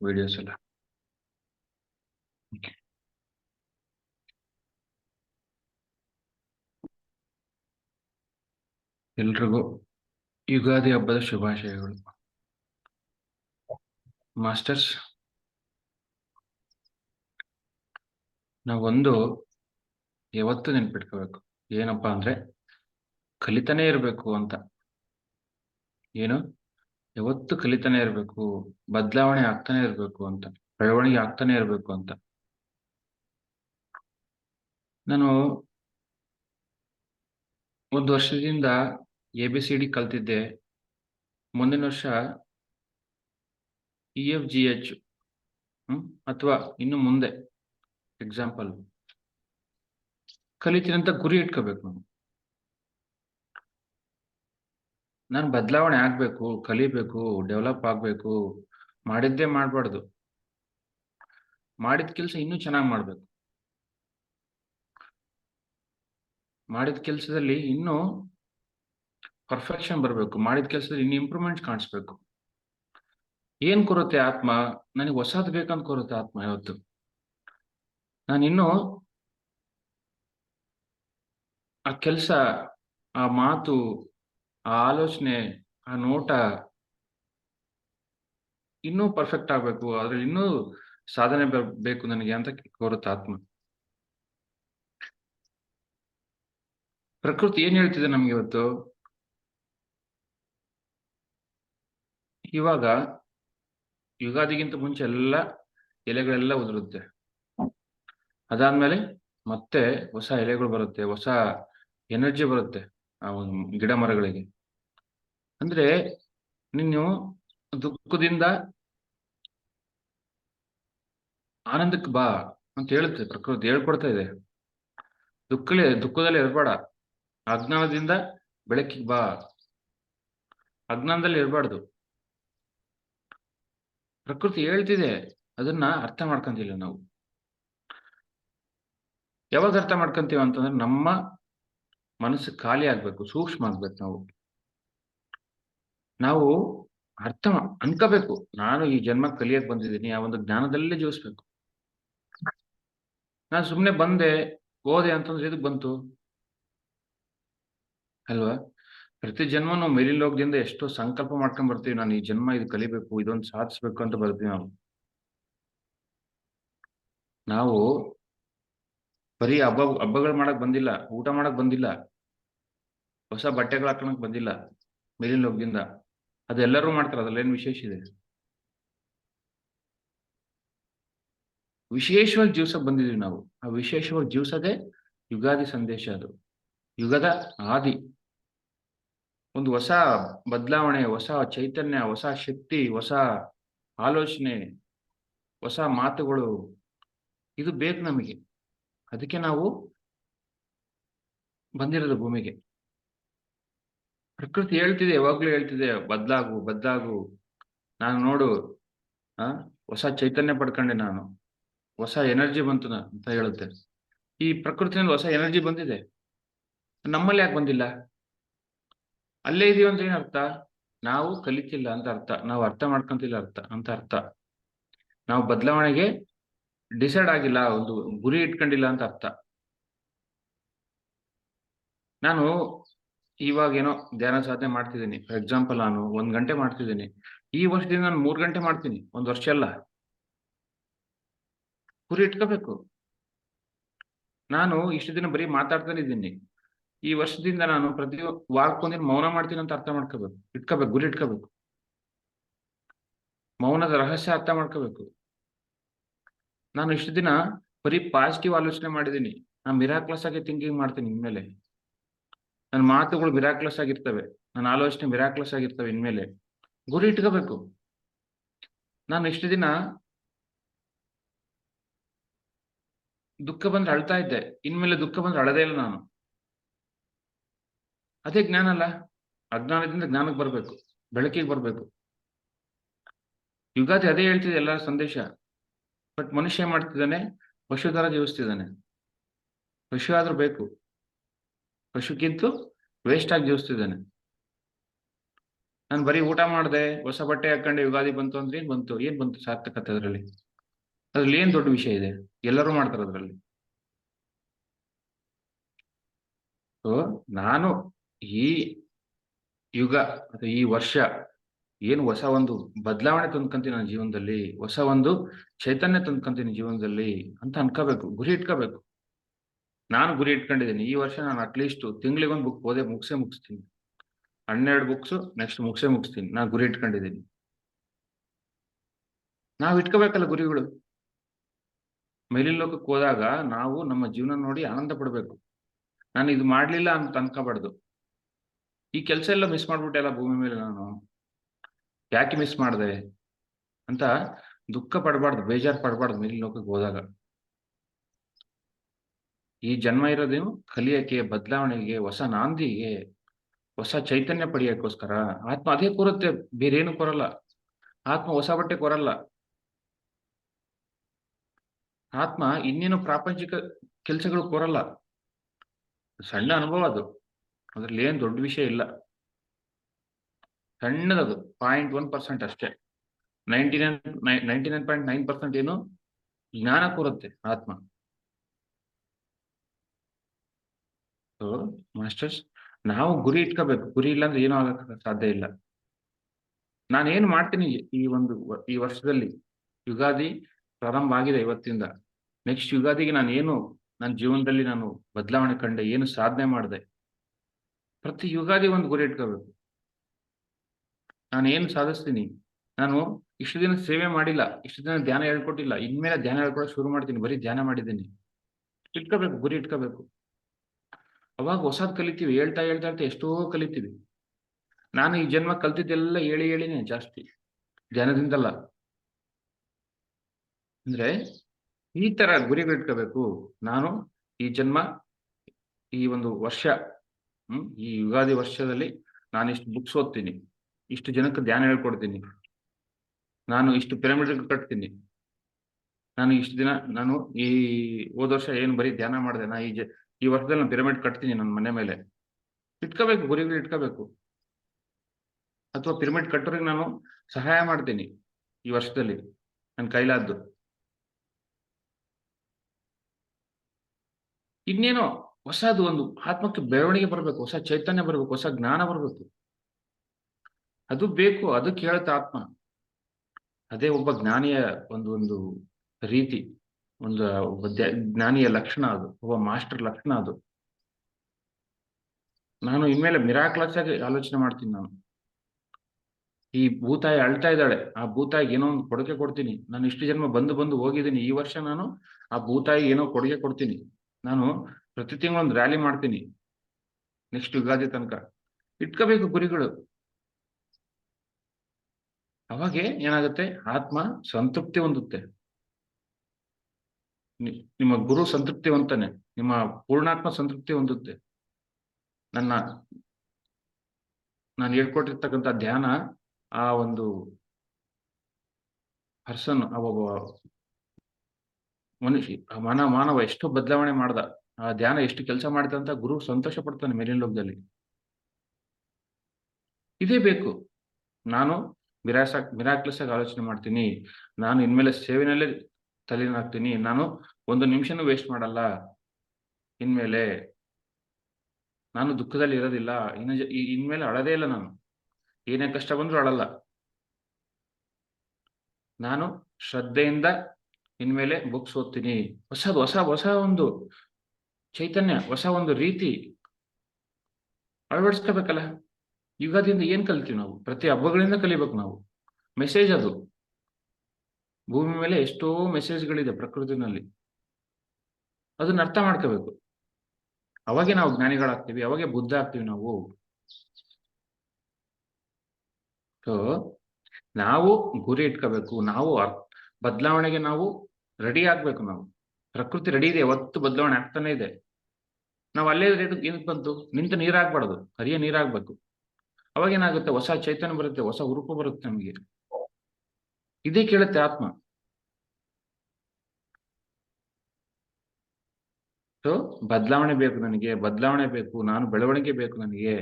Videos ಎಲ್ಲ ಎಲ್ರಿಗೂ ಯುಗಾದಿ ಹಬ್ಬದ ಶುಭಾಶಯಗಳು. ಮಾಸ್ಟರ್ಸ್, ನಾವೊಂದು ಯಾವತ್ತು ನೆನ್ಪಿಟ್ಕೋಬೇಕು. ಏನಪ್ಪಾ ಅಂದ್ರೆ ಕಲಿತಾನೆ ಇರಬೇಕು ಅಂತ. ಏನು? ಯಾವತ್ತು ಕಲಿತಾನೆ ಇರಬೇಕು, ಬದಲಾವಣೆ ಆಗ್ತಾನೆ ಇರಬೇಕು ಅಂತ, ಬೆಳವಣಿಗೆ ಆಗ್ತಾನೆ ಇರಬೇಕು ಅಂತ. ನಾನು ಒಂದು ವರ್ಷದಿಂದ ಎ ಬಿ ಸಿ ಡಿ ಕಲ್ತಿದ್ದೆ. ಮುಂದಿನ ವರ್ಷ ಇ ಎಫ್ ಜಿ ಎಚ್ ಅಥವಾ ಇನ್ನು ಮುಂದೆ ಎಕ್ಸಾಂಪಲ್ ಕಲಿತೀನಿ ಅಂತ ಗುರಿ ಇಟ್ಕೋಬೇಕು ನಾವು ನಾನು ಬದಲಾವಣೆ ಆಗ್ಬೇಕು, ಕಲಿಬೇಕು ಡೆವಲಪ್ ಆಗ್ಬೇಕು, ಮಾಡಿದ್ದೇ ಮಾಡ್ಬಾರ್ದು. ಮಾಡಿದ ಕೆಲಸ ಇನ್ನೂ ಚೆನ್ನಾಗಿ ಮಾಡ್ಬೇಕು. ಮಾಡಿದ ಕೆಲಸದಲ್ಲಿ ಇನ್ನೂ ಪರ್ಫೆಕ್ಷನ್ ಬರಬೇಕು. ಮಾಡಿದ ಕೆಲಸದಲ್ಲಿ ಇನ್ನು ಇಂಪ್ರೂವ್ಮೆಂಟ್ ಕಾಣಿಸ್ಬೇಕು. ಏನ್ ಕೊರುತ್ತೆ ಆತ್ಮ? ನನಗೆ ಹೊಸದ್ ಬೇಕಂತ ಕೊರುತ್ತೆ ಆತ್ಮ ಯಾವತ್ತು? ನಾನು ಇನ್ನು ಆ ಕೆಲಸ, ಆ ಮಾತು ಆ ಆಲೋಚನೆ, ಆ ನೋಟ ಇನ್ನೂ ಪರ್ಫೆಕ್ಟ್ ಆಗ್ಬೇಕು. ಅದ್ರಲ್ಲಿ ಇನ್ನೂ ಸಾಧನೆ ಬೇಕು ನನಗೆ ಅಂತ ಕೋರುತ್ತೆ ಆತ್ಮ. ಪ್ರಕೃತಿ ಏನ್ ಹೇಳ್ತಿದೆ ನಮ್ಗೆ ಇವತ್ತು? ಇವಾಗ ಯುಗಾದಿಗಿಂತ ಮುಂಚೆ ಎಲ್ಲ ಎಲೆಗಳೆಲ್ಲ ಉದುರುತ್ತೆ. ಅದಾದ್ಮೇಲೆ ಮತ್ತೆ ಹೊಸ ಎಲೆಗಳು ಬರುತ್ತೆ, ಹೊಸ ಎನರ್ಜಿ ಬರುತ್ತೆ. ಆ ಒಂದು ಗಿಡ ಮರಗಳಿಗೆ ಅಂದ್ರೆ ನೀನು ದುಃಖದಿಂದ ಆನಂದಕ್ಕೆ ಬಾ ಅಂತ ಹೇಳುತ್ತೆ, ಪ್ರಕೃತಿ ಹೇಳ್ಕೊಡ್ತಾ ಇದೆ. ದುಃಖಲಿ, ದುಃಖದಲ್ಲಿ ಇರಬೇಡ. ಅಜ್ಞಾನದಿಂದ ಬೆಳಕಿಗೆ ಬಾ. ಅಜ್ಞಾನದಲ್ಲಿ ಇರಬಾರ್ದು. ಪ್ರಕೃತಿ ಹೇಳ್ತಿದೆ, ಅದನ್ನ ಅರ್ಥ ಮಾಡ್ಕೊಂತಿಲ್ಲ ನಾವು. ಯಾವಾಗ ಅರ್ಥ ಮಾಡ್ಕೊಂತೀವಿ ಅಂತಂದ್ರೆ ನಮ್ಮ ಮನಸ್ಸು ಖಾಲಿ ಆಗ್ಬೇಕು, ಸೂಕ್ಷ್ಮ ಆಗ್ಬೇಕು ನಾವು. ನಾವು ಅರ್ಥ ಅನ್ಕೋಬೇಕು. ನಾನು ಈ ಜನ್ಮ ಕಲಿಯಕ್ ಬಂದಿದ್ದೀನಿ, ಆ ಒಂದು ಜ್ಞಾನದಲ್ಲೇ ಜೀವಿಸ್ಬೇಕು. ನಾನು ಸುಮ್ಮನೆ ಬಂದೆ, ಓದೆ ಅಂತಂದ್ರೆ ಇದಕ್ ಬಂತು? ಅಲ್ವಾ? ಪ್ರತಿ ಜನ್ಮ ನಾವು ಮೇಲಿನ ಲೋಕದಿಂದ ಎಷ್ಟೋ ಸಂಕಲ್ಪ ಮಾಡ್ಕೊಂಡ್ ಬರ್ತೀವಿ. ನಾನು ಈ ಜನ್ಮ ಇದು ಕಲಿಬೇಕು, ಇದೊಂದು ಸಾಧಿಸ್ಬೇಕು ಅಂತ ಬರ್ತೀವಿ ನಾವು. ನಾವು ಬರೀ ಹಬ್ಬ, ಹಬ್ಬಗಳು ಮಾಡಕ್ ಬಂದಿಲ್ಲ, ಊಟ ಮಾಡಕ್ ಬಂದಿಲ್ಲ. ಹೊಸ ಬಟ್ಟೆಗಳು ಹಾಕೊಳಕ್ ಬಂದಿಲ್ಲ ಮೇಲಿನ ಲೋಕದಿಂದ ಅದೆಲ್ಲರೂ ಮಾಡ್ತಾರೆ, ಅದ್ರಲ್ಲೇನು ವಿಶೇಷ ಇದೆ? ವಿಶೇಷವಾಗಿ ಜೀವಸ ಬಂದಿದ್ವಿ ನಾವು. ಆ ವಿಶೇಷವಾಗಿ ಜೀವಸದೇ ಯುಗಾದಿ ಸಂದೇಶ ಅದು. ಯುಗದ ಆದಿ. ಒಂದು ಹೊಸ ಬದಲಾವಣೆ, ಹೊಸ ಚೈತನ್ಯ, ಹೊಸ ಶಕ್ತಿ, ಹೊಸ ಆಲೋಚನೆ, ಹೊಸ ಮಾತುಗಳು. ಇದು ಬೇಕು ನಮಗೆ. ಅದಕ್ಕೆ ನಾವು ಬಂದಿರೋದು ಭೂಮಿಗೆ. ಪ್ರಕೃತಿ ಹೇಳ್ತಿದೆ, ಯಾವಾಗ್ಲೂ ಹೇಳ್ತಿದೆ, ಬದ್ಲಾಗು ಬದ್ಲಾಗು. ನಾನು ನೋಡು, ಆ, ಹೊಸ ಚೈತನ್ಯ ಪಡ್ಕೊಂಡೆ ನಾನು. ಹೊಸ ಎನರ್ಜಿ ಬಂತು ಅಂತ ಹೇಳುತ್ತೆ. ಈ ಪ್ರಕೃತಿನಲ್ಲಿ ಹೊಸ ಎನರ್ಜಿ ಬಂದಿದೆ. ನಮ್ಮಲ್ಲಿ ಯಾಕೆ ಬಂದಿಲ್ಲ? ಅಲ್ಲೇ ಇದೀವಿ ಅಂದ್ರೆ ಏನ್ ಅರ್ಥ? ನಾವು ಕಲಿತಿಲ್ಲ ಅಂತ ಅರ್ಥ. ನಾವು ಅರ್ಥ ಮಾಡ್ಕೊಂತಿಲ್ಲ ಅರ್ಥ, ಅಂತ ಅರ್ಥ. ನಾವು ಬದಲಾವಣೆಗೆ ಡಿಸೈಡ್ ಆಗಿಲ್ಲ, ಒಂದು ಗುರಿ ಇಟ್ಕೊಂಡಿಲ್ಲ ಅಂತ ಅರ್ಥ. ನಾನು ಇವಾಗ ಏನೋ ಧ್ಯಾನ ಸಾಧನೆ ಮಾಡ್ತಿದ್ದೀನಿ. ಫಾರ್ ಎಕ್ಸಾಂಪಲ್ ನಾನು ಒಂದ್ ಗಂಟೆ ಮಾಡ್ತಿದ್ದೀನಿ. ಈ ವರ್ಷದಿಂದ ನಾನು ಮೂರ್ ಗಂಟೆ ಮಾಡ್ತೀನಿ. ಒಂದ್ ವರ್ಷ ಅಲ್ಲ. ಗುರಿ ಇಟ್ಕೋಬೇಕು. ನಾನು ಇಷ್ಟು ದಿನ ಬರೀ ಮಾತಾಡ್ತಾನೆ ಇದ್ದೀನಿ. ಈ ವರ್ಷದಿಂದ ನಾನು ಪ್ರತಿ ವಾರಕ್ಕೊಂದಿನ ಮೌನ ಮಾಡ್ತೀನಿ ಅಂತ ಅರ್ಥ ಮಾಡ್ಕೋಬೇಕು. ಇಟ್ಕೋಬೇಕು, ಗುರಿ ಇಟ್ಕೋಬೇಕು. ಮೌನದ ರಹಸ್ಯ ಅರ್ಥ ಮಾಡ್ಕೋಬೇಕು. ನಾನು ಇಷ್ಟು ದಿನ ಬರೀ ಪಾಸಿಟಿವ್ ಆಲೋಚನೆ ಮಾಡಿದ್ದೀನಿ. ನಾನು ಮಿರಾಕ್ಲಸ್ ಆಗಿ ಥಿಂಕಿಂಗ್ ಮಾಡ್ತೀನಿ ಇನ್ಮೇಲೆ. ನನ್ನ ಮಾತುಗಳು ಮಿರಾಕ್ಲಸ್ ಆಗಿರ್ತವೆ, ನನ್ನ ಆಲೋಚನೆ ಮಿರಾಕ್ಲಸ್ ಆಗಿರ್ತವೆ ಇನ್ಮೇಲೆ. ಗುರಿ ಇಟ್ಕೋಬೇಕು. ನಾನು ಇಷ್ಟು ದಿನ ದುಃಖ ಬಂದ್ರೆ ಅಳ್ತಾ ಇದ್ದೆ. ಇನ್ಮೇಲೆ ದುಃಖ ಬಂದ್ರೆ ಅಳದೇ ಇಲ್ಲ ನಾನು. ಅದೇ ಜ್ಞಾನ ಅಲ್ಲ. ಅಜ್ಞಾನದಿಂದ ಜ್ಞಾನಕ್ಕೆ ಬರ್ಬೇಕು, ಬೆಳಕಿಗೆ ಬರ್ಬೇಕು. ಯುಗಾದಿ ಅದೇ ಹೇಳ್ತಿದೆ ಎಲ್ಲರ ಸಂದೇಶ. ಬಟ್ ಮನುಷ್ಯ ಮಾಡ್ತಿದ್ದಾನೆ? ಪಶು ತರ ಜೀವಿಸ್ತಿದ್ದಾನೆ. ಪಶು ಆದ್ರೂ ಬೇಕು. ಪಶುಕ್ಕಿಂತ ವೇಸ್ಟ್ ಆಗಿ ಜೀವಿಸ್ತಿದ್ದಾನೆ. ನಾನು ಬರೀ ಊಟ ಮಾಡಿದೆ, ಹೊಸ ಬಟ್ಟೆ ಹಾಕೊಂಡೆ, ಯುಗಾದಿ ಬಂತು ಅಂದ್ರೆ ಏನ್ ಬಂತು? ಏನ್ ಬಂತು ಸಾರ್ಥಕತೆ ಅದರಲ್ಲಿ? ಅದ್ರಲ್ಲಿ ಏನ್ ದೊಡ್ಡ ವಿಷಯ ಇದೆ? ಎಲ್ಲರೂ ಮಾಡ್ತಾರೆ ಅದ್ರಲ್ಲಿ. ಸೊ ನಾನು ಈ ಯುಗ ಅಥವಾ ಈ ವರ್ಷ ಏನು ಹೊಸ ಒಂದು ಬದಲಾವಣೆ ತಂದ್ಕಂತೀನಿ ನನ್ನ ಜೀವನದಲ್ಲಿ, ಹೊಸ ಒಂದು ಚೈತನ್ಯ ತಂದ್ಕಂತೀನಿ ಜೀವನದಲ್ಲಿ ಅಂತ ಅನ್ಕೋಬೇಕು, ಗುರಿ ಇಟ್ಕೋಬೇಕು. ನಾನು ಗುರಿ ಇಟ್ಕೊಂಡಿದ್ದೀನಿ. ಈ ವರ್ಷ ನಾನು ಅಟ್ಲೀಸ್ಟ್ ತಿಂಗಳಿಗೊಂದು ಬುಕ್ ಓದೇ ಮುಗಿಸೇ ಮುಗಿಸ್ತೀನಿ. ಹನ್ನೆರಡು ಬುಕ್ಸ್ ನೆಕ್ಸ್ಟ್ ಮುಗಿಸೇ ಮುಗಿಸ್ತೀನಿ. ನಾನು ಗುರಿ ಇಟ್ಕೊಂಡಿದ್ದೀನಿ. ನಾವು ಇಟ್ಕೋಬೇಕಲ್ಲ ಗುರಿಗಳು. ಮೇಲಿನ ಲೋಕಕ್ಕೆ ಹೋದಾಗ ನಾವು ನಮ್ಮ ಜೀವನ ನೋಡಿ ಆನಂದ ಪಡಬೇಕು. ನಾನು ಇದು ಮಾಡ್ಲಿಲ್ಲ ಅಂತ ಅನ್ಕೋಬಾರ್ದು. ಈ ಕೆಲಸ ಎಲ್ಲ ಮಿಸ್ ಮಾಡ್ಬಿಟ್ಟೆಲ್ಲ ಭೂಮಿ ಮೇಲೆ ನಾನು? ಯಾಕೆ ಮಿಸ್ ಮಾಡಿದೆ? ಅಂತ ದುಃಖ ಪಡಬಾರ್ದು, ಬೇಜಾರು ಪಡಬಾರ್ದು ಮೇಲಿನ ಲೋಕಕ್ಕೆ ಹೋದಾಗ. ಈ ಜನ್ಮ ಇರೋದೇನು ಕಲಿಯಕ್ಕೆ, ಬದಲಾವಣೆಗೆ, ಹೊಸ ನಾಂದಿಗೆ, ಹೊಸ ಚೈತನ್ಯ ಪಡೆಯಕ್ಕೋಸ್ಕರ? ಆತ್ಮ ಅದೇ ಕೋರುತ್ತೆ, ಬೇರೇನು ಕೊರಲ್ಲ. ಆತ್ಮ ಹೊಸ ಬಟ್ಟೆ ಕೊರಲ್ಲ. ಆತ್ಮ ಇನ್ನೇನು ಪ್ರಾಪಂಚಿಕ ಕೆಲಸಗಳು ಕೊರಲ್ಲ. ಸಣ್ಣ ಅನುಭವ ಅದು. ಅದ್ರಲ್ಲಿ ಏನ್ ದೊಡ್ಡ ವಿಷಯ ಇಲ್ಲ. ಸಣ್ಣದದು, ಪಾಯಿಂಟ್ ಒನ್ ಪರ್ಸೆಂಟ್ ಅಷ್ಟೇ. Ninety nine ninety nine point nine percent ಏನು ಜ್ಞಾನ ಕೂರುತ್ತೆ ಆತ್ಮ. ಸೊ ಮಾಸ್ಟರ್ಸ್ ನಾವು ಗುರಿ ಇಟ್ಕೋಬೇಕು. ಗುರಿ ಇಲ್ಲ ಅಂದ್ರೆ ಏನೂ ಆಗಕ್ಕೆ ಸಾಧ್ಯ ಇಲ್ಲ. ನಾನು ಏನ್ ಮಾಡ್ತೀನಿ ಈ ಒಂದು ಈ ವರ್ಷದಲ್ಲಿ? ಯುಗಾದಿ ಪ್ರಾರಂಭ ಆಗಿದೆ ಇವತ್ತಿಂದ. ನೆಕ್ಸ್ಟ್ ಯುಗಾದಿಗೆ ನಾನು ಏನು, ನನ್ನ ಜೀವನದಲ್ಲಿ ನಾನು ಬದಲಾವಣೆ ಕಂಡೆ ಏನು ಸಾಧನೆ ಮಾಡಿದೆ? ಪ್ರತಿ ಯುಗಾದಿ ಒಂದು ಗುರಿ ಇಟ್ಕೋಬೇಕು. ನಾನು ಏನು ಸಾಧಿಸ್ತೀನಿ? ನಾನು ಇಷ್ಟು ದಿನ ಸೇವೆ ಮಾಡಿಲ್ಲ, ಇಷ್ಟು ದಿನ ಧ್ಯಾನ ಹೇಳ್ಕೊಟ್ಟಿಲ್ಲ, ಇನ್ಮೇಲೆ ಧ್ಯಾನ ಹೇಳ್ಕೊಳಕ್ ಶುರು ಮಾಡ್ತೀನಿ, ಬರೀ ಧ್ಯಾನ ಮಾಡಿದ್ದೀನಿ. ಇಟ್ಕೋಬೇಕು, ಗುರಿ ಇಟ್ಕೋಬೇಕು. ಅವಾಗ ಹೊಸದ್ ಕಲಿತೀವಿ, ಹೇಳ್ತಾ ಹೇಳ್ತಾ ಹೇಳ್ತಾ ಎಷ್ಟೋ ಕಲಿತೀವಿ. ನಾನು ಈ ಜನ್ಮ ಕಲ್ತಿದ್ದೆಲ್ಲ ಹೇಳಿ ಹೇಳಿನೇ ಜಾಸ್ತಿ, ಜನದಿಂದಲ್ಲ. ಅಂದ್ರೆ ಈ ತರ ಗುರಿಗಳಿಟ್ಕೋಬೇಕು ನಾನು ಈ ಜನ್ಮ, ಈ ಒಂದು ವರ್ಷ, ಹ್ಮ್, ಈ ಯುಗಾದಿ ವರ್ಷದಲ್ಲಿ ನಾನು ಇಷ್ಟು ಬುಕ್ಸ್ ಓದ್ತೀನಿ, ಇಷ್ಟು ಜನಕ್ಕೆ ಧ್ಯಾನ ಹೇಳ್ಕೊಡ್ತೀನಿ. ನಾನು ಇಷ್ಟು ಪಿರಮಿಡ್ ಕಟ್ತೀನಿ. ನಾನು ಇಷ್ಟು ದಿನ, ನಾನು ಈ ಹೋದ ವರ್ಷ ಏನು ಬರೀ ಧ್ಯಾನ ಮಾಡಿದೆ, ನಾ ಈ ಈ ವರ್ಷದಲ್ಲಿ ನಾನು ಪಿರಮಿಡ್ ಕಟ್ತೀನಿ ನನ್ನ ಮನೆ ಮೇಲೆ. ಇಟ್ಕೋಬೇಕು, ಗುರಿಗಳು ಇಟ್ಕೋಬೇಕು. ಅಥವಾ ಪಿರಮಿಡ್ ಕಟ್ಟೋರಿಗೆ ನಾನು ಸಹಾಯ ಮಾಡ್ತೀನಿ ಈ ವರ್ಷದಲ್ಲಿ ನನ್ನ ಕೈಲಾದ್ದು. ಇನ್ನೇನೋ ಹೊಸದು ಒಂದು ಆತ್ಮಕ್ಕೆ ಬೆಳವಣಿಗೆ ಬರಬೇಕು, ಹೊಸ ಚೈತನ್ಯ ಬರಬೇಕು, ಹೊಸ ಜ್ಞಾನ ಬರಬೇಕು. ಅದು ಬೇಕು, ಅದು ಕೇಳುತ್ತೆ ಆತ್ಮ. ಅದೇ ಒಬ್ಬ ಜ್ಞಾನಿಯ ಒಂದು ಒಂದು ರೀತಿ. ಒಂದು ಜ್ಞಾನಿಯ ಲಕ್ಷಣ ಅದು, ಒಬ್ಬ ಮಾಸ್ಟರ್ ಲಕ್ಷಣ ಅದು. ನಾನು ಇನ್ಮೇಲೆ ಮಿರಾಕ್ಲಸ್ ಆಗಿ ಆಲೋಚನೆ ಮಾಡ್ತೀನಿ ನಾನು. ಈ ಭೂತಾಯಿ ಅಳ್ತಾ ಇದ್ದಾಳೆ, ಆ ಭೂತಾಯಿಗೆ ಏನೋ ಒಂದು ಕೊಡುಗೆ ಕೊಡ್ತೀನಿ. ನಾನು ಇಷ್ಟು ಜನ್ಮ ಬಂದು ಬಂದು ಹೋಗಿದ್ದೀನಿ, ಈ ವರ್ಷ ನಾನು ಆ ಭೂತಾಯಿ ಏನೋ ಕೊಡುಗೆ ಕೊಡ್ತೀನಿ. ನಾನು ಪ್ರತಿ ತಿಂಗಳು ಒಂದು ರ್ಯಾಲಿ ಮಾಡ್ತೀನಿ ನೆಕ್ಸ್ಟ್ ಯುಗಾದಿ ತನಕ. ಇಟ್ಕೋಬೇಕು ಗುರಿಗಳು. ಅವಾಗೆ ಏನಾಗುತ್ತೆ? ಆತ್ಮ ಸಂತೃಪ್ತಿ ಹೊಂದುತ್ತೆ. ನಿಮ್ಮ ಗುರು ಸಂತೃಪ್ತಿ ಹೊಂತಾನೆ ನಿಮ್ಮ ಪೂರ್ಣಾತ್ಮ ಸಂತೃಪ್ತಿ ಹೊಂದುತ್ತೆ. ನನ್ನ, ನಾನು ಹೇಳ್ಕೊಟ್ಟಿರ್ತಕ್ಕಂಥ ಧ್ಯಾನ ಆ ಒಂದು ಪರ್ಸನ್ ಒಬ್ಬ ಮನುಷ್ಯ, ಆ ಮಾನವ ಮಾನವ ಎಷ್ಟು ಬದಲಾವಣೆ ಮಾಡ್ದ. ಆ ಧ್ಯಾನ ಎಷ್ಟು ಕೆಲಸ ಮಾಡಿದ ಅಂತ ಗುರು ಸಂತೋಷ ಪಡ್ತಾನೆ ಮೇಲಿನ ಲೋಕದಲ್ಲಿ. ಇದೇ ಬೇಕು. ನಾನು ಮಿರಾಸ ಮಿರಾಕ್ಲಸ್ ಆಗಿ ಆಲೋಚನೆ ಮಾಡ್ತೀನಿ. ನಾನು ಇನ್ಮೇಲೆ ಸೇವೆನಲ್ಲೇ ತಲೆನಾಗ್ತೀನಿ. ನಾನು ಒಂದು ನಿಮಿಷನೂ ವೇಸ್ಟ್ ಮಾಡಲ್ಲ. ಇನ್ಮೇಲೆ ನಾನು ದುಃಖದಲ್ಲಿ ಇರೋದಿಲ್ಲ. ಇನ್ನು ಇನ್ಮೇಲೆ ಅಳದೇ ಇಲ್ಲ ನಾನು. ಏನೇ ಕಷ್ಟ ಬಂದ್ರೂ ಅಳಲ್ಲ. ನಾನು ಶ್ರದ್ಧೆಯಿಂದ ಇನ್ಮೇಲೆ ಬುಕ್ಸ್ ಓದ್ತೀನಿ. ಹೊಸದು ಹೊಸ ಹೊಸ ಒಂದು ಚೈತನ್ಯ, ಹೊಸ ಒಂದು ರೀತಿ ಅಳವಡಿಸ್ಕೋಬೇಕಲ್ಲ. ಯುಗಾದಿಯಿಂದ ಏನ್ ಕಲಿತೀವಿ ನಾವು? ಪ್ರತಿ ಹಬ್ಬಗಳಿಂದ ಕಲಿಬೇಕು ನಾವು. ಮೆಸೇಜ್ ಅದು. ಭೂಮಿ ಮೇಲೆ ಎಷ್ಟೋ ಮೆಸೇಜ್ಗಳಿದೆ ಪ್ರಕೃತಿನಲ್ಲಿ. ಅದನ್ನ ಅರ್ಥ ಮಾಡ್ಕೋಬೇಕು. ಅವಾಗೆ ನಾವು ಜ್ಞಾನಿಗಳಾಗ್ತೀವಿ, ಅವಾಗೆ ಬುದ್ಧ ಆಗ್ತೀವಿ ನಾವು. ಸೊ ನಾವು ಗುರಿ ಇಟ್ಕೋಬೇಕು, ನಾವು ಬದಲಾವಣೆಗೆ ನಾವು ರೆಡಿ ಆಗ್ಬೇಕು ನಾವು. ಪ್ರಕೃತಿ ರೆಡಿ ಇದೆ, ಯಾವತ್ತು ಬದಲಾವಣೆ ಆಗ್ತಾನೆ ಇದೆ. ನಾವು ಅಲ್ಲೇ ರೇಟ್ ಏನಕ್ಕೆ ಬಂತು? ನಿಂತ ನೀರಾಗ್ಬಾರ್ದು, ಹರಿಯ ನೀರಾಗ್ಬೇಕು. ಅವಾಗ ಏನಾಗುತ್ತೆ ಹೊಸ ಚೈತನ್ಯ ಬರುತ್ತೆ, ಹೊಸ ಹುರುಪು ಬರುತ್ತೆ ನಮಗೆ. ಇದೇ ಕೇಳುತ್ತೆ ಆತ್ಮ. ಸೊ ಬದಲಾವಣೆ ಬೇಕು ನನಗೆ, ಬದಲಾವಣೆ ಬೇಕು, ನಾನು ಬೆಳವಣಿಗೆ ಬೇಕು ನನಗೆ,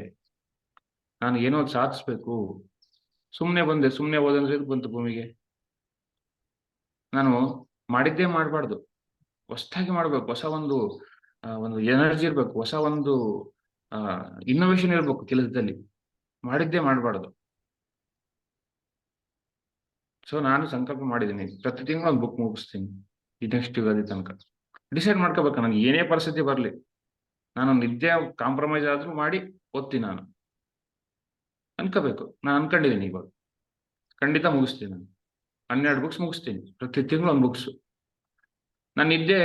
ನಾನು ಏನೋ ಸಾಧಿಸ್ಬೇಕು. ಸುಮ್ಮನೆ ಬಂದೆ ಸುಮ್ಮನೆ ಹೋದಂದ್ರೆ ಇದು ಬಂತು ಭೂಮಿಗೆ? ನಾನು ಮಾಡಿದ್ದೇ ಮಾಡಬಾರ್ದು. ಹೊಸದಾಗಿ ಮಾಡ್ಬೇಕು, ಹೊಸ ಒಂದು ಒಂದು ಎನರ್ಜಿ ಇರ್ಬೇಕು, ಹೊಸ ಒಂದು ಇನ್ನೋವೇಶನ್ ಇರ್ಬೇಕು ಕೆಲಸದಲ್ಲಿ. ಮಾಡಿದ್ದೇ ಮಾಡಬಾರ್ದು. ಸೊ ನಾನು ಸಂಕಲ್ಪ ಮಾಡಿದ್ದೀನಿ. ಪ್ರತಿ ತಿಂಗಳು ಒಂದು ಬುಕ್ ಮುಗಿಸ್ತೀನಿ. ಈ ನೆಕ್ಸ್ಟ್ ಯುಗಾದಿ ತನಕ. ಡಿಸೈಡ್ ಮಾಡ್ಕೋಬೇಕು ನನಗೆ ಏನೇ ಪರಿಸ್ಥಿತಿ ಬರಲಿ. ನಾನು ನಿದ್ದೆ ಕಾಂಪ್ರಮೈಸ್ ಆದ್ರೂ ಮಾಡಿ ಓದ್ತೀನಿ ನಾನು. ಅನ್ಕೋಬೇಕು. ನಾನು ಅನ್ಕೊಂಡಿದ್ದೀನಿ ಇವಾಗ. ಖಂಡಿತ ಮುಗಿಸ್ತೀನಿ ನಾನು. ಹನ್ನೆರಡು ಬುಕ್ಸ್ ಮುಗಿಸ್ತೀನಿ. ಪ್ರತಿ ತಿಂಗಳು ಒಂದು ಬುಕ್ಸ್ ನಾನು ನಿದ್ದೆ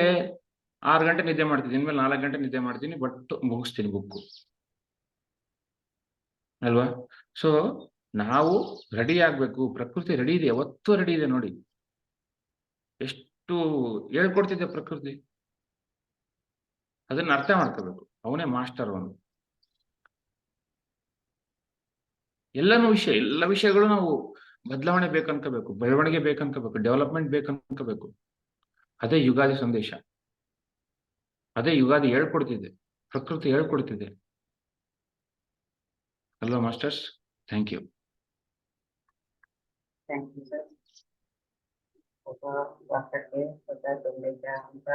ಆರು ಗಂಟೆ ನಿದ್ದೆ ಮಾಡ್ತೀನಿ ಇನ್ಮೇಲೆ ನಾಲ್ಕು ಗಂಟೆ ನಿದ್ದೆ ಮಾಡ್ತೀನಿ. ಬಟ್ ಮುಗಿಸ್ತೀನಿ ಬುಕ್ ಅಲ್ವಾ? ಸೊ ನಾವು ರೆಡಿ ಆಗ್ಬೇಕು, ಪ್ರಕೃತಿ ರೆಡಿ ಇದೆ, ಯಾವತ್ತೂ ರೆಡಿ ಇದೆ ನೋಡಿ. ಎಷ್ಟು ಹೇಳ್ಕೊಡ್ತಿದ್ದೆ ಪ್ರಕೃತಿ? ಅದನ್ನ ಅರ್ಥ ಮಾಡ್ಕೋಬೇಕು. ಅವನೇ ಮಾಸ್ಟರ್ ಅವನು. ಎಲ್ಲನೂ ವಿಷಯ, ಎಲ್ಲ ವಿಷಯಗಳು ನಾವು ಬದಲಾವಣೆ ಬೇಕನ್ಕೋಬೇಕು, ಬೆಳವಣಿಗೆ ಬೇಕನ್ಕೋಬೇಕು ಡೆವಲಪ್ಮೆಂಟ್ ಬೇಕನ್ಕೋಬೇಕು. ಅದೇ ಯುಗಾದಿ ಸಂದೇಶ. ಅದೇ ಯುಗಾದಿ ಹೇಳ್ಕೊಡ್ತಿದೆ ಪ್ರಕೃತಿ ಹೇಳ್ಕೊಡ್ತಿದೆ ಅಲ್ವಾ ಮಾಸ್ಟರ್ಸ್ ಥ್ಯಾಂಕ್ ಯು ವರ್ಷಕ್ಕೆ ಹೊಸ ಸಂದೇಶ ಹೊಸ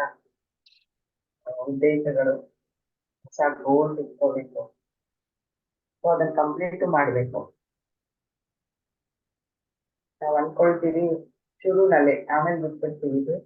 ಆ, ಉದ್ದೇಶಗಳು ಹೊಸ ಗೋಲ್ ಇಟ್ಕೋಬೇಕು. ಸೊ ಅದನ್ನ ಕಂಪ್ಲೀಟ್ ಮಾಡ್ಬೇಕು. ನಾವ್ ಅನ್ಕೊಳ್ತೀವಿ ಶುರುನಲ್ಲಿ ಆಮೇಲೆ ಬಿಟ್ಬಿಡ್ತೀವಿ ಇದು.